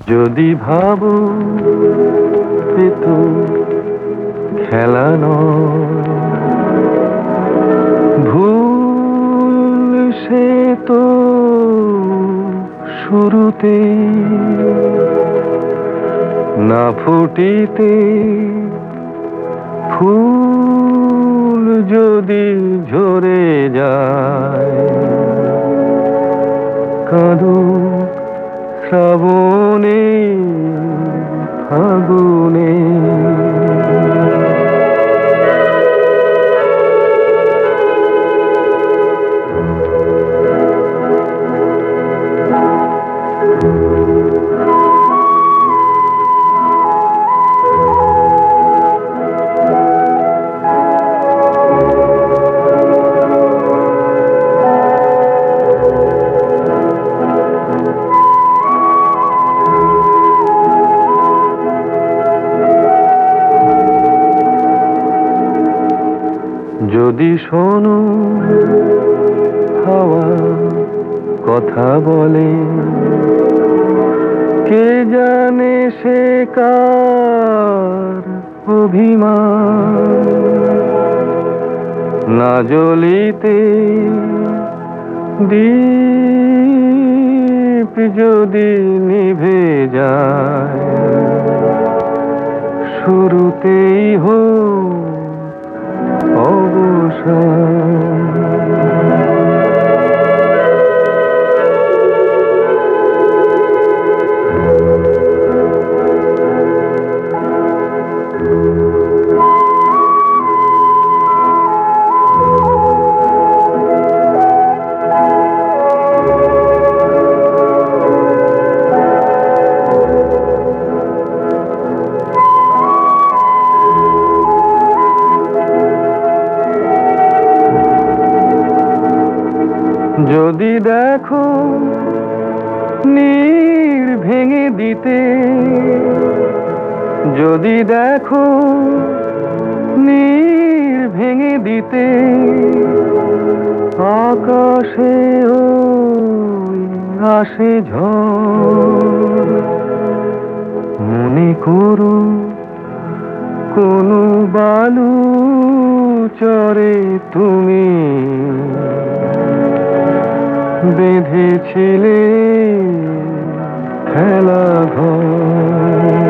যদি ভাবো পেত খেলা নয়, ভুল সে তো শুরুতে না ফুটিতে ফুল যদি ঝরে যায়, কাঁদো শ্রাবণে ফাগুনে। যদি শোনো হাওয়া কথা বলে, কে জানে সে কার অভিমান? না জ্বলিতে দীপ যদি নিভে যায়, শুরুতেই হোক sun. যদি দেখো নীর ভেঙে দিতে, যদি দেখো নীর ভেঙে দিতে, আকাশে আসে ঝড়। মনে করো কোনো বালু চরে তুমি। বেঁধেছিলে খেলা ঘর।